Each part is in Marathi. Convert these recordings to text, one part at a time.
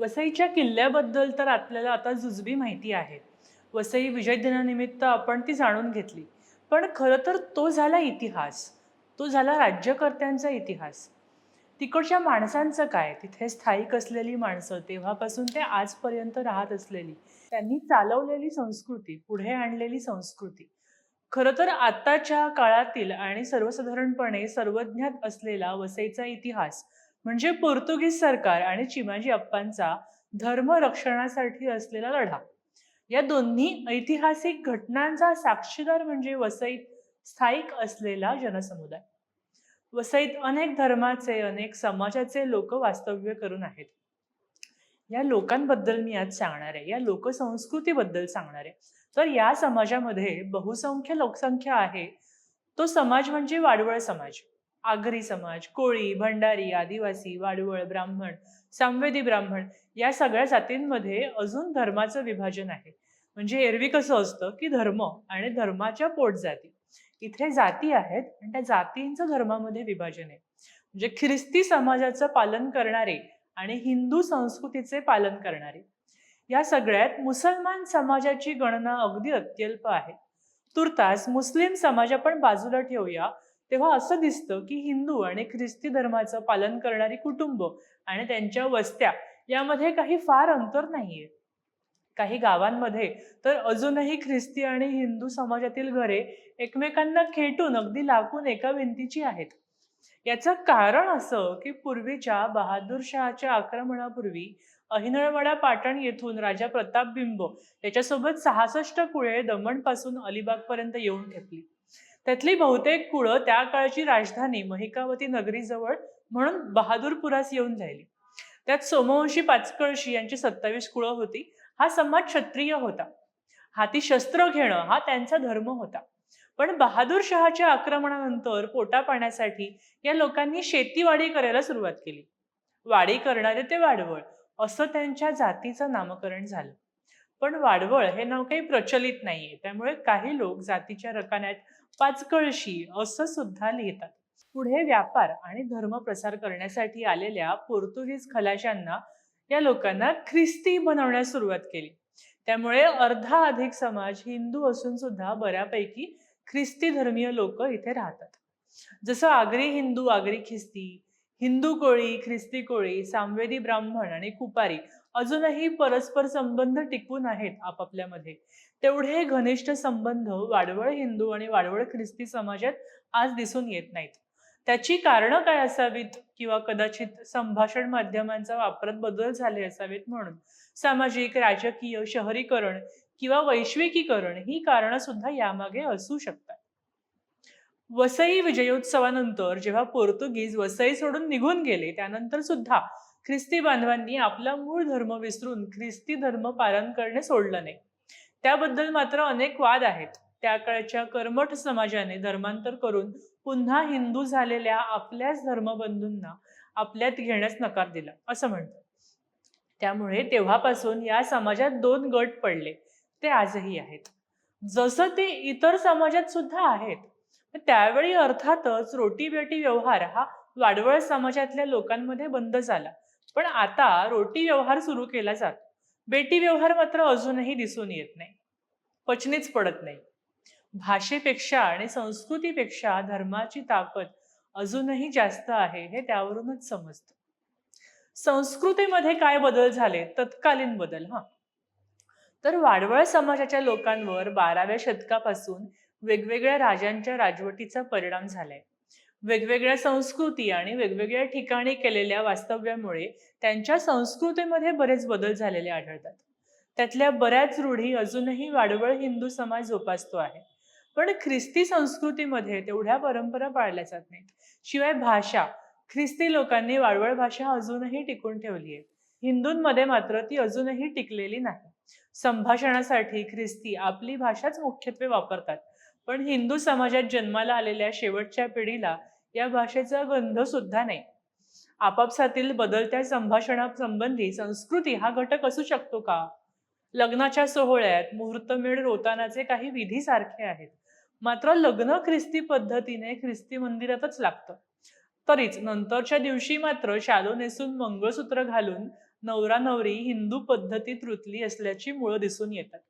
वसईच्या किल्ल्याबद्दल तर आपल्याला आता जुजबी माहिती आहे. वसई विजय दिनानिमित्त आपण ती जाणून घेतली. पण खरं तर तो झाला इतिहास. तो झाला राज्यकर्त्यांचा इतिहास. तिकडच्या माणसांचं काय? तिथे स्थायिक असलेली माणसं तेव्हापासून ते आजपर्यंत राहत असलेली. त्यांनी चालवलेली संस्कृती पुढे आणलेली संस्कृती. खरं तर आताच्या काळातील आणि सर्वसाधारणपणे सर्वज्ञात असलेला वसईचा इतिहास म्हणजे पोर्तुगीज सरकार आणि चिमाजी अप्पांचा धर्म रक्षणासाठी असलेला लढा. या दोन्ही ऐतिहासिक घटनांचा साक्षीदार म्हणजे वसईत स्थायिक असलेला जनसमुदाय. वसईत अनेक धर्माचे अनेक समाजाचे लोक वास्तव्य करून आहेत. या लोकांबद्दल मी आज सांगणार आहे. या लोकसंस्कृतीबद्दल सांगणार आहे. तर या समाजामध्ये बहुसंख्य लोकसंख्या आहे. तो समाज म्हणजे वाडवळ समाज. आगरी समाज कोळी भंडारी आदिवासी वाडवळ ब्राह्मण सामवेदी ब्राह्मण या सगळ्या जातींमध्ये अजून धर्माचं विभाजन आहे. म्हणजे एरवी कसं असतं की धर्म आणि धर्माच्या पोटजाती. इथे जाती आहेत आणि त्या जातींचं धर्मामध्ये विभाजन आहे. म्हणजे ख्रिस्ती समाजाचं पालन करणारे आणि हिंदू संस्कृतीचे पालन करणारे. या सगळ्यात मुसलमान समाजाची गणना अगदी अत्यल्प आहे. तुर्तास मुस्लिम समाज आपण बाजूला ठेवूया. तेव्हा असं दिसतं की हिंदू आणि ख्रिस्ती धर्माचं पालन करणारी कुटुंब आणि त्यांच्या वस्त्या यामध्ये काही फार अंतर नाहीये. काही गावांमध्ये तर अजूनही ख्रिस्ती आणि हिंदू समाजातील घरे एकमेकांना खेटून अगदी लागून एका भिंतीची आहेत. याचं कारण असं की पूर्वीच्या बहादूर शहाच्या आक्रमणापूर्वी अहिनळवाडा पाटण येथून राजा प्रताप बिंब याच्यासोबत सहासष्ट कुळे दमणपासून अलिबागपर्यंत येऊन ठेपली त्यातली बहुतेक कुळं त्या काळची राजधानी महिकावती नगरीजवळ म्हणून बहादूरपुरास येऊन राहिली त्यात सोमवंशी पाचकळशी यांची सत्तावीस कुळं होती. हा समाज क्षत्रिय होता. हाती शस्त्र घेणं हा त्यांचा धर्म होता. पण बहादूर शहाच्या आक्रमणानंतर पोटा पाण्यासाठी या लोकांनी शेतीवाडी करायला सुरुवात केली. वाडी करणारे ते वाडवळ असं त्यांच्या जातीचं नामकरण झालं. पण वाडवळ हे नाव काही प्रचलित नाहीये. त्यामुळे काही लोक जातीच्या रकान्यात पाचकळशी असं सुद्धा लिहितात. पुढे व्यापार आणि धर्म प्रसार करण्यासाठी आलेल्या पोर्तुगीज खलाशांना या लोकांना ख्रिस्ती बनवण्यास सुरुवात केली. त्यामुळे अर्धा अधिक समाज हिंदू असून सुद्धा बऱ्यापैकी ख्रिस्ती धर्मीय लोक इथे राहतात. जसं आगरी हिंदू आगरी ख्रिस्ती हिंदू कोळी ख्रिस्ती कोळी सामवेदी ब्राह्मण आणि कुपारी अजूनही परस्पर संबंध टिकून आहेत आपापल्यामध्ये. तेवढे घनिष्ठ संबंध वाडवळ हिंदू आणि वाडवळ ख्रिस्ती समाजात आज दिसून येत नाहीत. त्याची कारणं काय असावीत? किंवा कदाचित संभाषण माध्यमांचा वापरात बदल झाले असावेत म्हणून सामाजिक राजकीय शहरीकरण किंवा वैश्विकीकरण ही कारणं सुद्धा यामागे असू शकतात. वसई विजयोत्सवानंतर जेव्हा पोर्तुगीज वसई सोडून निघून गेले त्यानंतर सुद्धा ख्रिस्ती बांधवांनी आपला मूळ धर्म विसरून ख्रिस्ती धर्म पालन करणे सोडलं नाही. त्याबद्दल मात्र अनेक वाद आहेत. त्या काळच्या कर्मठ समाजाने धर्मांतर करून पुन्हा हिंदू झालेल्या आपल्याच धर्मबंधूंना आपल्यात घेण्यास नकार दिला असं म्हणतात. त्यामुळे तेव्हापासून या समाजात दोन गट पडले. ते आजही आहेत. जसं ते इतर समाजात सुद्धा आहेत त्यावेळी अर्थातच रोटी बेटी व्यवहार हा वाडवळ समाजातल्या लोकांमध्ये बंद झाला. पण आता रोटी व्यवहार सुरू केला जातो. बेटी व्यवहार मात्र अजूनही दिसून येत नाही. पचनीच पडत नाही. भाषेपेक्षा आणि संस्कृतीपेक्षा धर्माची ताकद अजूनही जास्त आहे हे त्यावरूनच समजतं. संस्कृतीमध्ये काय बदल झाले? तत्कालीन बदल हा. तर वाडवळ समाजाच्या लोकांवर बाराव्या शतकापासून वेगवेगळ्या राजांच्या राजवटीचा परिणाम झालाय. वेगवेगळ्या संस्कृती आणि वेगवेगळ्या ठिकाणी केलेल्या वास्तव्यामुळे त्यांच्या संस्कृतीमध्ये बरेच बदल झालेले आढळतात. त्यातल्या बऱ्याच रूढी अजूनही वाडवळ हिंदू समाज जोपासतो आहे. पण ख्रिस्ती संस्कृतीमध्ये तेवढ्या परंपरा पाळल्या जात नाहीत. शिवाय भाषा ख्रिस्ती लोकांनी वाडवळ भाषा अजूनही टिकून ठेवली आहे. हिंदूंमध्ये मात्र ती अजूनही टिकलेली नाही. संभाषणासाठी ख्रिस्ती आपली भाषाच मुख्यत्वे वापरतात. पण हिंदू समाजात जन्माला आलेल्या शेवटच्या पिढीला या भाषेचा गंध सुद्धा नाही. आपापसातील बदलत्या संभाषणासंबंधी संस्कृती हा घटक असू शकतो का? लग्नाच्या सोहळ्यात मुहूर्तमेढ रोतानाचे काही विधी सारखे आहेत. मात्र लग्न ख्रिस्ती पद्धतीने ख्रिस्ती मंदिरातच लागतं. तरीच नंतरच्या दिवशी मात्र शालो नेसून मंगळसूत्र घालून नवरा नवरी हिंदू पद्धतीत रुतली असल्याची मुळं दिसून येतात.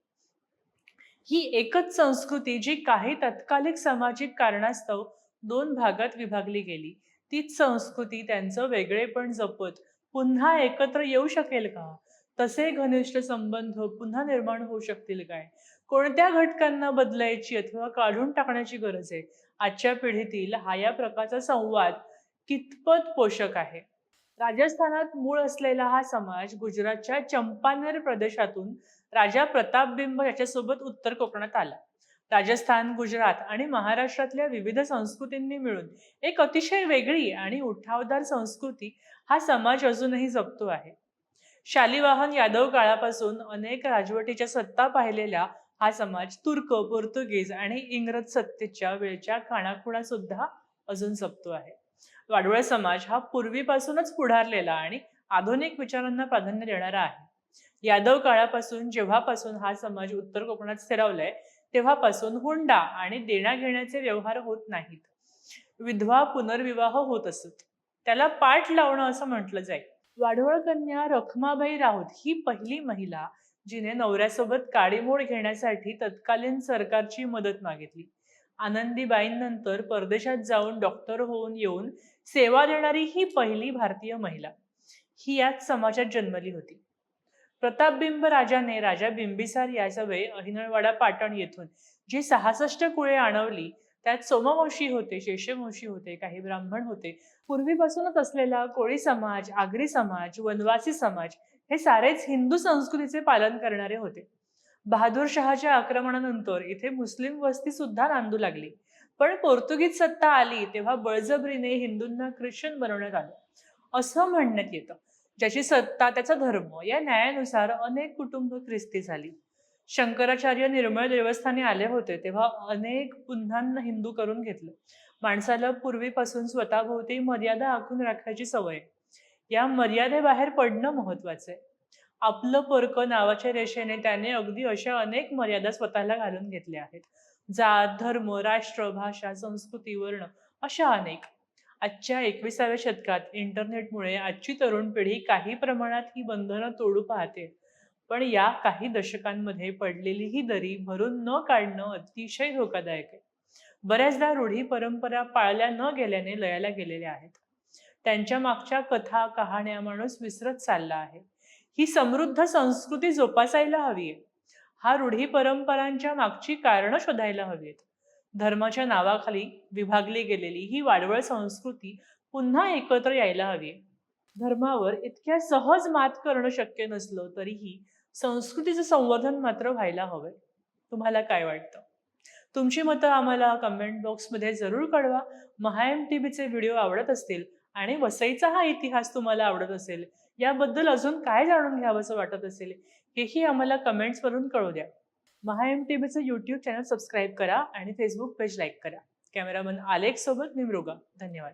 ही एकच संस्कृती जी काही तत्कालिक सामाजिक कारणास्तव दोन भागात विभागली गेली. तीच संस्कृती त्यांचं वेगळेपण जपत पुन्हा एकत्र येऊ शकेल का? तसे घनिष्ठ संबंध पुन्हा निर्माण होऊ शकतील काय? कोणत्या घटकांना बदलायची अथवा काढून टाकण्याची गरज आहे? आजच्या पिढीतील हा या प्रकारचा संवाद कितपत पोषक आहे? राजस्थानात मूळ असलेला हा समाज गुजरातच्या चंपानेर प्रदेशातून राजा प्रतापबिंब याच्यासोबत उत्तर कोकणात आला. राजस्थान गुजरात आणि महाराष्ट्रातल्या विविध संस्कृतींनी मिळून एक अतिशय वेगळी आणि उठावदार संस्कृती हा समाज अजूनही जपतो आहे. शालिवाहन यादव काळापासून अनेक राजवटीच्या सत्ता पाहिलेला हा समाज तुर्क पोर्तुगीज आणि इंग्रज सत्तेच्या वेळच्या खाणाखुणा सुद्धा अजून जपतो आहे. वाडवळ समाज हा पूर्वीपासूनच पुढारलेला आणि आधुनिक विचारांना प्राधान्य देणारा आहे. यादव काळापासून जेव्हापासून हा समाज उत्तर कोकणात स्थिरावलाय तेव्हापासून हुंडा आणि देण्या घेण्याचे व्यवहार होत नाहीत. विधवा पुनर्विवाह होत असत. त्याला पाठ लावणं असं म्हटलं जाईल वाढवळ कन्या रखमाबाई राऊत ही पहिली महिला जिने नवऱ्यासोबत काडीमोड घेण्यासाठी तत्कालीन सरकारची मदत मागितली. आनंदीबाईंनंतर परदेशात जाऊन डॉक्टर होऊन येऊन सेवा देणारी ही पहिली भारतीय महिला. ही याच समाजात जन्मली होती. प्रतापबिंब राजाने राजा बिंबिसार याचवे अहिनळवाडा पाटण येथून जी सहासष्ट कुळे आणवली त्यात सोमवंशी होते शेषवंशी होते काही ब्राह्मण होते. पूर्वीपासूनच असलेला कोळी समाज आगरी समाज वनवासी समाज हे सारेच हिंदू संस्कृतीचे पालन करणारे होते. बहादूर शहाच्या आक्रमणानंतर इथे मुस्लिम वस्ती सुद्धा नांदू लागली. पण पोर्तुगीज सत्ता आली तेव्हा बळजबरीने हिंदूंना ख्रिश्चन बनवण्यात आलं. असं म्हणण्यात येतं. ज्याची सत्ता त्याचा धर्म या न्यायानुसार अनेक कुटुंब ख्रिस्ती झाली. शंकराचार्य निर्मळ देवस्थानी आले होते तेव्हा अनेक पुन्हांना हिंदू करून घेतलं. माणसाला पूर्वीपासून स्वतःभोवती मर्यादा आखून राखायची सवय. या मर्यादेबाहेर पडणं महत्वाचं आहे. आपलं परक नावाच्या रेषेने त्याने अगदी अशा अनेक मर्यादा स्वतःला घालून घेतल्या आहेत. जात धर्म राष्ट्र भाषा संस्कृती वर्ण अशा अनेक. आजच्या एकविसाव्या शतकात इंटरनेटमुळे आजची तरुण पिढी काही प्रमाणात ही बंधनं तोडू पाहते. पण या काही दशकांमध्ये पडलेली ही दरी भरून न काढणं अतिशय धोकादायक आहे. बऱ्याचदा रूढी परंपरा पाळल्या न गेल्याने लयाला गेलेल्या आहेत. त्यांच्या मागच्या कथा कहाण्या माणूस विसरत चालला आहे. ही समृद्ध संस्कृती जोपासायला हवी आहे. हा रूढी परंपरांच्या मागची कारणं शोधायला हवी आहेत धर्माच्या नावाखाली विभागली गेलेली ही वाडवळ संस्कृती पुन्हा एकत्र यायला हवी. धर्मावर इतक्या सहज मात करणं शक्य नसलं तरीही संस्कृतीचं संवर्धन मात्र व्हायला हवंय तुम्हाला काय वाटतं? तुमची मतं आम्हाला कमेंट बॉक्समध्ये जरूर कळवा. महा एम टी व्हीचे व्हिडिओ आवडत असतील आणि वसईचा हा इतिहास तुम्हाला आवडत असेल याबद्दल अजून काय जाणून घ्यावंसं वाटत असेल हेही आम्हाला कमेंट्सवरून कळू द्या. महा एम टी व्हीचं यूट्यूब चॅनल सबस्क्राईब करा आणि फेसबुक पेज लाईक करा. कॅमेरामन आलेख सोबत मी मृगा. धन्यवाद.